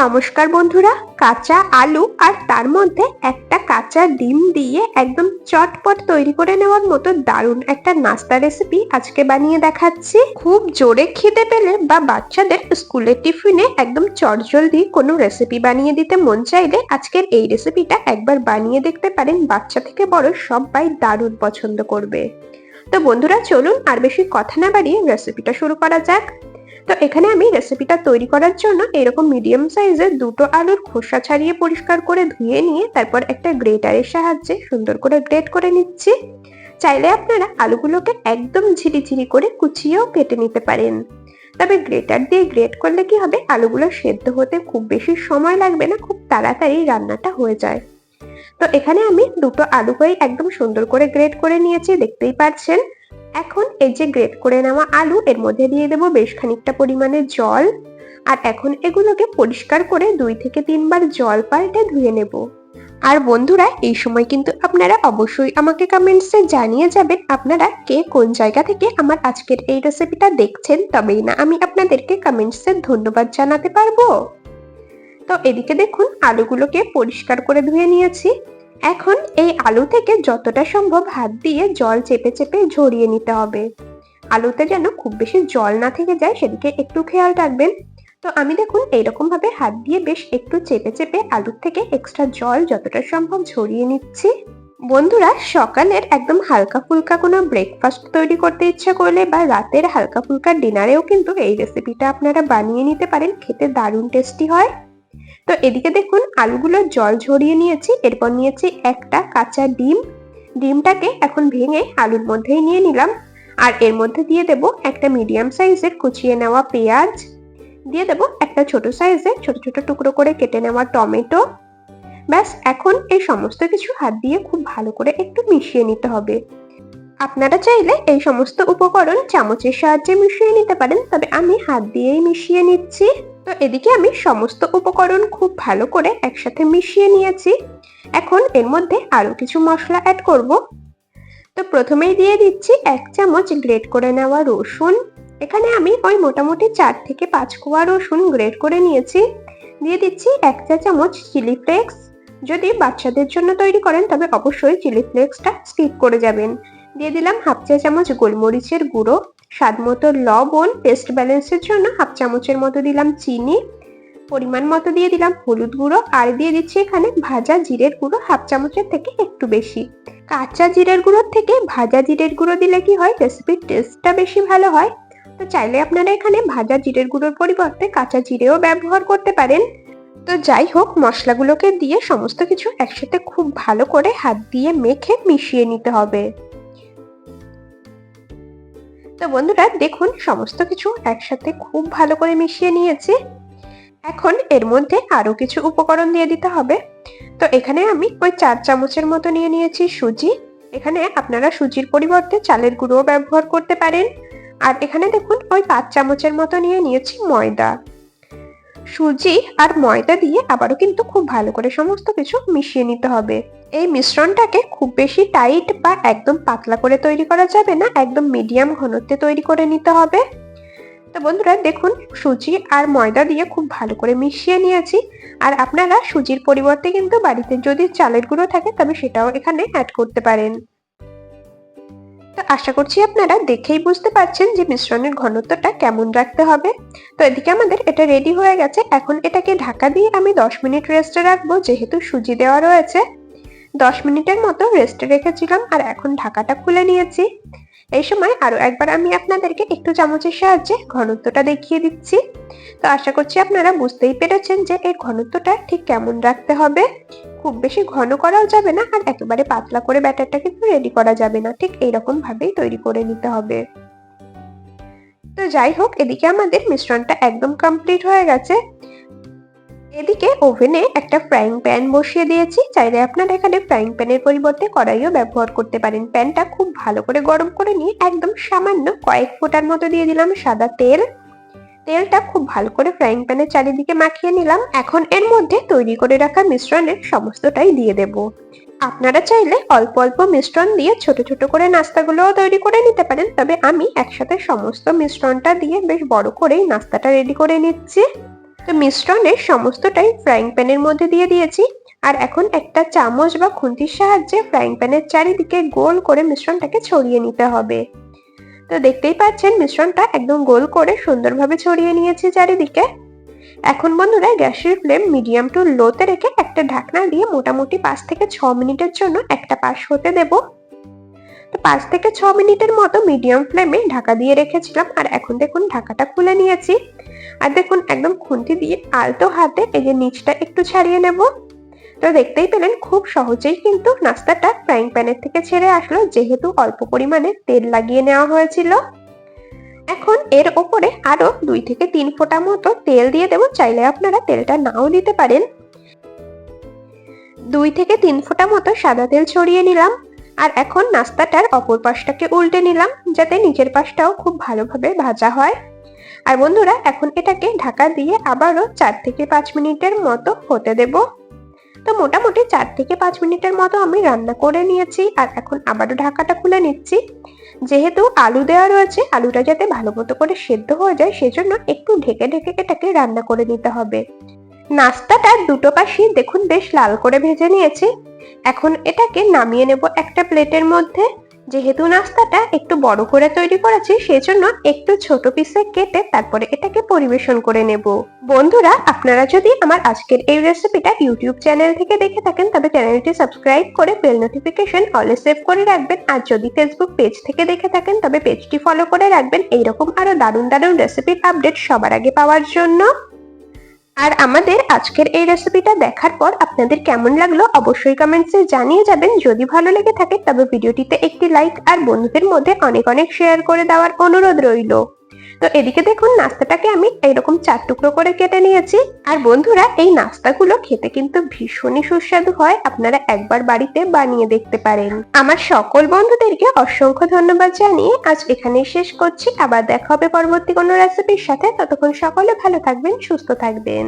নমস্কার বন্ধুরা, কাঁচা আলু আর তার মধ্যে একটা কাঁচা ডিম দিয়ে একদম চটপট তৈরি করে নেওয়ার মতো দারুণ একটা নাস্তা রেসিপি আজকে বানিয়ে দেখাচ্ছি। খুব জোরে খিদে পেলে বা বাচ্চাদের স্কুলের টিফিনে একদম চটজলদি কোনো রেসিপি বানিয়ে দিতে মন চাইলে আজকের এই রেসিপিটা একবার বানিয়ে দেখতে পারেন, বাচ্চা থেকে বড় সবাই দারুণ পছন্দ করবে। তো বন্ধুরা, চলুন আর বেশি কথা না বাড়িয়ে রেসিপিটা শুরু করা যাক। তো এখানে আমি রেসিপিটা তৈরি করার জন্য এরকম মিডিয়াম সাইজের দুটো আলুর খোসা ছাড়িয়ে পরিষ্কার করে ধুয়ে নিয়ে তারপর একটা গ্রেটারের সাহায্যে সুন্দর করে গ্রেট করে নিচ্ছি। চাইলে আপনারা আলুগুলোকে একদম ঝিরিঝিরি করে কুচিয়েও কেটে নিতে পারেন। তবে গ্রেটার দিয়ে গ্রেট করলে কি হবে? আলুগুলো সেদ্ধ হতে খুব বেশি সময় লাগবে না, খুব তাড়াতাড়ি রান্নাটা হয়ে যায়। তো এখানে আমি দুটো আলুকেই একদম সুন্দর করে গ্রেট করে নিয়েছি, দেখতেই পাচ্ছেন। এখন এই যে গ্রেট করে নেওয়া আলু, এর মধ্যে দিয়ে দেবো বেশ খানিকটা পরিমাণে জল। আর এখন এগুলোকে পরিষ্কার করে দুই থেকে তিনবার জল পাল্টে ধুয়ে নেব। আর বন্ধুরা, এই সময় কিন্তু আপনারা অবশ্যই আমাকে কমেন্টসে জানিয়ে যাবেন আপনারা কে কোন জায়গা থেকে আমার আজকের এই রেসিপিটা দেখছেন। তবেই না আমি আপনাদেরকে কমেন্টসে ধন্যবাদ জানাতে পারব। তো এদিকে দেখুন, আলুগুলোকে পরিষ্কার করে ধুয়ে নিয়েছি। এখন এই আলু থেকে যতটা সম্ভব হাত দিয়ে জল চেপে চেপে ঝরিয়ে নিতে হবে। আলুতে যেন খুব বেশি জল না থেকে যায় সেদিকে একটু খেয়াল রাখবেন। তো আমি দেখুন এইরকম ভাবে হাত দিয়ে বেশ একটু চেপে চেপে আলুর থেকে এক্সট্রা জল যতটা সম্ভব ঝরিয়ে নিচ্ছি। বন্ধুরা, সকালের একদম হালকা ফুলকা কোনো ব্রেকফাস্ট তৈরি করতে ইচ্ছা করলে বা রাতের হালকা ফুলকা ডিনারেও কিন্তু এই রেসিপিটা আপনারা বানিয়ে নিতে পারেন, খেতে দারুণ টেস্টি হয়। তো এদিকে দেখুন, আলুগুলো জল ঝরিয়ে নিয়েছি, এরপর নিয়েছি একটা কাঁচা ডিম। ডিমটাকে এখন ভেঙে আলুর মধ্যেই নিয়ে নিলাম। আর এর মধ্যে দিয়ে দেব একটা মিডিয়াম সাইজের কুচিয়ে নেওয়া পেঁয়াজ। দিয়ে দেব একটা ছোট সাইজের ছোট ছোট টুকরো করে কেটে নেওয়া টমেটো। ব্যাস, এখন এই সমস্ত কিছু হাত দিয়ে খুব ভালো করে একটু মিশিয়ে নিতে হবে। আপনারা চাইলে এই সমস্ত উপকরণ চামচের সাহায্যে মিশিয়ে নিতে পারেন, তবে আমি হাত দিয়েই মিশিয়ে নিচ্ছি। তো এদিকে আমি সমস্ত উপকরণ খুব ভালো করে একসাথে মিশিয়ে নিয়েছি। এখন এর মধ্যে আরও কিছু মশলা অ্যাড করব। তো প্রথমেই দিয়ে দিচ্ছি এক চামচ গ্রেট করে নেওয়া রসুন। এখানে আমি ওই মোটামুটি চার থেকে পাঁচ কোয়া রসুন গ্রেট করে নিয়েছি। দিয়ে দিচ্ছি এক চা চামচ চিলি ফ্লেক্স যদি বাচ্চাদের জন্য তৈরি করেন, তবে অবশ্যই চিলি ফ্লেক্সটা স্কিপ করে যাবেন। দিয়ে দিলাম হাফ চা চামচ গোলমরিচের গুঁড়ো। স্বাদ মতো লবণ টেস্ট ব্যালেন্সের জন্য হাফ চামচের মতো দিলাম চিনি, পরিমাণ মতো দিয়ে দিলাম হলুদ গুঁড়ো, আর দিয়ে দিচ্ছি এখানে ভাজা জিরের গুঁড়ো হাফ চামচের থেকে একটু বেশি। কাঁচা জিরের গুঁড়োর থেকে ভাজা জিরের গুঁড়ো দিলে কি হয়? রেসিপির টেস্টটা বেশি ভালো হয়। তো চাইলে আপনারা এখানে ভাজা জিরের গুঁড়োর পরিবর্তে কাঁচা জিরেও ব্যবহার করতে পারেন। তো যাই হোক, মশলাগুলোকে দিয়ে সমস্ত কিছু একসাথে খুব ভালো করে হাত দিয়ে মেখে মিশিয়ে নিতে হবে। তো বন্ধুরা, দেখুন, সমস্ত কিছু একসাথে খুব ভালো করে মিশিয়ে নিয়েছি। এখন এর মধ্যে আরও কিছু উপকরণ দিয়ে দিতে হবে। তো এখানে আমি ওই চার চামচের মতো নিয়ে নিয়েছি সুজি। এখানে আপনারা সুজির পরিবর্তে চালের গুঁড়োও ব্যবহার করতে পারেন। আর এখানে দেখুন, ওই পাঁচ চামচের মতো নিয়ে নিয়েছি ময়দা। সুজি আর ময়দা দিয়ে আবারও কিন্তু খুব ভালো করে সমস্ত কিছু মিশিয়ে নিতে হবে। এই মিশ্রণটাকে খুব বেশি টাইট বা একদম পাতলা করে তৈরি করা যাবে না, একদম মিডিয়াম ঘনত্বে তৈরি করে নিতে হবে। তো বন্ধুরা, দেখুন, সুজি আর ময়দা দিয়ে খুব ভালো করে মিশিয়ে নিয়েছি। আর আপনারা সুজির পরিবর্তে কিন্তু বাড়িতে যদি চালের গুঁড়ো থাকে, তবে সেটাও এখানে অ্যাড করতে পারেন। তো আশা করছি আপনারা দেখেই বুঝতে পারছেন যে মিশ্রণের ঘনত্বটা কেমন রাখতে হবে। তো এদিকে আমাদের এটা রেডি হয়ে গেছে। এখন এটাকে ঢাকা দিয়ে আমি দশ মিনিট রেস্টে রাখব, যেহেতু সুজি দেওয়া রয়েছে। দশ মিনিটের মতো রেস্টে রেখেছিলাম আর এখন ঢাকাটা খুলে নিয়েছি। এই সময় আরও একবার আমি আপনাদেরকে একটু চামচের সাহায্যে ঘনত্বটা দেখিয়ে দিচ্ছি। তো আশা করছি আপনারা বুঝতেই পেরেছেন যে এই ঘনত্বটা ঠিক কেমন রাখতে হবে। খুব বেশি ঘন করাও যাবে না আর একেবারে পাতলা করে ব্যাটারটা কিন্তু রেডি করা যাবে না। ঠিক এইরকম ভাবেই তৈরি করে নিতে হবে। তো যাই হোক, এদিকে আমাদের মিশ্রণটা একদম কমপ্লিট হয়ে গেছে। এদিকে ওভেনে একটা ফ্রাইং প্যান বসিয়ে দিয়েছি। চাইলে আপনারা এখানে ফ্রাইং প্যানের পরিবর্তে কড়াইও ব্যবহার করতে পারেন। প্যানটা খুব ভালো করে গরম করে নিয়ে একদম সামান্য কয়েক ফোঁটার মতো দিয়ে দিলাম সাদা তেল। তেলটা খুব ভালো করে ফ্রাইং প্যানের চারিদিকে মাখিয়ে নিলাম। এখন এর মধ্যে তৈরি করে রাখা মিশ্রণের সমস্তটাই দিয়ে দেব। আপনারা চাইলে অল্প অল্প মিশ্রণ দিয়ে ছোট ছোট করে নাস্তাগুলোও তৈরি করে নিতে পারেন। তবে আমি একসাথে সমস্ত মিশ্রণটা দিয়ে বেশ বড় করেই নাস্তাটা রেডি করে নিচ্ছি। তো মিশ্রণের সমস্তটাই ফ্রাইং প্যানের মধ্যে দিয়ে দিয়েছি। আর এখন একটা চামচ বা খুন্তির সাহায্যে ফ্রাইং প্যানের চারিদিকে গোল করে মিশ্রণটাকে ছড়িয়ে নিতে হবে। তো দেখতেই পাচ্ছেন, মিশ্রণটা একদম গোল করে সুন্দরভাবে ছড়িয়ে নিয়েছি চারিদিকে। এখন বন্ধুরা, গ্যাসের ফ্লেম মিডিয়াম টু লোতে রেখে একটা ঢাকনা দিয়ে মোটামুটি পাঁচ থেকে ছ মিনিটের জন্য একটা পাশ হতে দেব। তো পাঁচ থেকে ছ মিনিটের মতো মিডিয়াম ফ্লেমে ঢাকা দিয়ে রেখেছিলাম, আর এখন দেখুন ঢাকাটা খুলে নিয়েছি। আর দেখুন, একদম খুন্তি দিয়ে আলতো হাতে এই যে নিচটা একটু ছাড়িয়ে নেব। তো দেখতেই পেলেন, খুব সহজেই কিন্তু নাস্তাটা ফ্রাইং প্যানের থেকে ছেড়ে আসলো, যেহেতু অল্প পরিমাণে তেল লাগিয়ে নেওয়া হয়েছিল। এখন এর ওপরে আরও দুই থেকে তিন ফোঁটা মতো তেল দিয়ে দেবো, চাইলে আপনারা তেলটা নাও দিতে পারেন। দুই থেকে তিন ফোঁটা মতো সাদা তেল ছড়িয়ে নিলাম, আর এখন নাস্তাটার অপর পাশটাকে উল্টে নিলাম, যাতে নিচের পাশটাও খুব ভালোভাবে ভাজা হয়। আর বন্ধুরা, এখন এটাকে ঢাকা দিয়ে আবারও চার থেকে পাঁচ মিনিটের মতো হতে দেব। তো মোটামুটি চার থেকে পাঁচ মিনিটের মতো আমি রান্না করে নিয়েছি আর এখন আবারও ঢাকাটা খুলে নিচ্ছি। যেহেতু আলু দেওয়া রয়েছে, আলুটা যাতে ভালো মতো করে সেদ্ধ হয়ে যায়, সেজন্য একটু ঢেকে ঢেকে এটাকে রান্না করে নিতে হবে। নাস্তাটা দুটো পাশই দেখুন বেশ লাল করে ভেজে নিয়েছি। এখন এটাকে নামিয়ে নেব একটা প্লেটের মধ্যে। যেহেতু নাস্তাটা একটু বড় করে তৈরি করেছি, সেজন্য একটু ছোট পিসে কেটে তারপরে এটাকে পরিবেশন করে নেব। বন্ধুরা, আপনারা যদি আমার আজকের এই রেসিপিটা ইউটিউব চ্যানেল থেকে দেখে থাকেন, তবে চ্যানেলটি সাবস্ক্রাইব করে বেল নোটিফিকেশন অলে সেভ করে রাখবেন। আর যদি ফেসবুক পেজ থেকে দেখে থাকেন, তবে পেজটি ফলো করে রাখবেন। এইরকম আরও দারুণ দারুণ রেসিপির আপডেট সবার আগে পাওয়ার জন্য। আর আমাদের আজকের এই রেসিপিটা দেখার পর আপনাদের কেমন লাগল অবশ্যই কমেন্টসে জানিয়ে যাবেন। যদি ভালো লেগে থাকে, তবে ভিডিওটিতে একটি লাইক আর বন্ধুদের মধ্যে অনেক অনেক শেয়ার করে দেওয়ার অনুরোধ রইল। তো এদিকে দেখুন, নাস্তাটাকে আমি এইরকম চার টুকরো করে কেটে নিয়েছি। আর বন্ধুরা, এই নাস্তাগুলো খেতে কিন্তু ভীষণই সুস্বাদু হয়। আপনারা একবার বাড়িতে বানিয়ে দেখতে পারেন। আমার সকল বন্ধুদেরকে অসংখ্য ধন্যবাদ জানিয়ে আজ এখানে শেষ করছি। আবার দেখা হবে পরবর্তী কোনো রেসিপির সাথে। ততক্ষণ সকলে ভালো থাকবেন, সুস্থ থাকবেন।